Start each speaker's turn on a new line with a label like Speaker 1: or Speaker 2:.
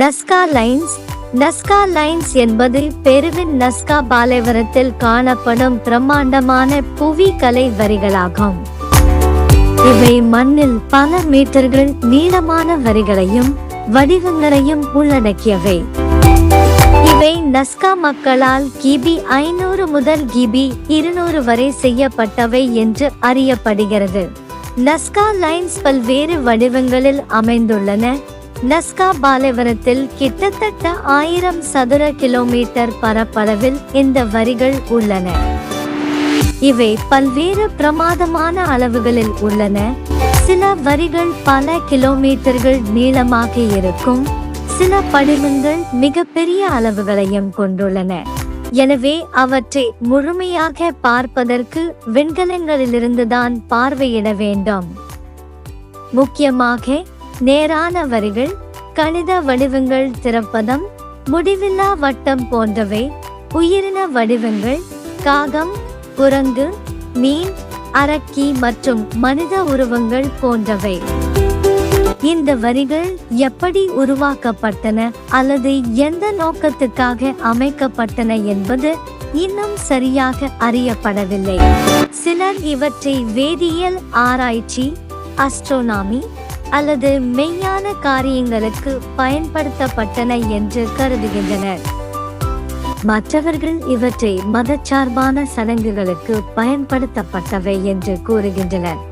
Speaker 1: நஸ்கா lines. நஸ்கா lines என்பது பெருவின் நஸ்கா பாலைவனத்தில் காணப்படும் பிரம்மாண்டமான புவி கலை வரிகளாகும். இவை மண்ணில் பல மீட்டர்கள் நீளமான வரிகளையும் வடிவங்களையும் உள்ளடக்கியவை. இவை நஸ்கா மக்களால் கிபி ஐநூறு முதல் கிபி இருநூறு வரை செய்யப்பட்டவை என்று அறியப்படுகிறது. நஸ்கா லைன்ஸ் பல்வேறு வடிவங்களில் அமைந்துள்ளன. நஸ்கா பாலைவனத்தில் கிட்டத்தட்ட ஆயிரம் சதுர கிலோமீட்டர் பரப்பளவில் இந்த வரிகள் உள்ளன. இவை பல்வேறு பிரமாதமான அளவுகளில் உள்ளன. சில வரிகள் பல கிலோமீட்டர்கள் நீளமாக இருக்கும். சில படிமங்கள் மிகப்பெரிய அளவுகளையும் கொண்டுள்ளன. எனவே அவற்றை முழுமையாக பார்ப்பதற்கு விண்கலங்களிலிருந்துதான் பார்வையிட வேண்டும். முக்கியமாக நேரான வரிகள் கணித வடிவங்கள் திறப்பதம் முடிவில்லா வட்டம் போன்றவை உயிரின வடிவங்கள் காகம் குரங்கு மீன் அரக்கி மற்றும் மனித உருவங்கள் போன்றவை. இந்த வரிகள் எப்படி உருவாக்கப்பட்டன அல்லது எந்த நோக்கத்துக்காக அமைக்கப்பட்டன என்பது இன்னும் சரியாக அறியப்படவில்லை. சிலர் இவற்றை வேதியியல் ஆராய்ச்சி அஸ்ட்ரோனாமி அல்லது மெய்யான காரியங்களுக்கு பயன்படுத்தப்பட்டன என்று கருதுகின்றனர். மற்றவர்கள் இவற்றை மதச்சார்பான சடங்குகளுக்கு பயன்படுத்தப்பட்டவை என்று கூறுகின்றனர்.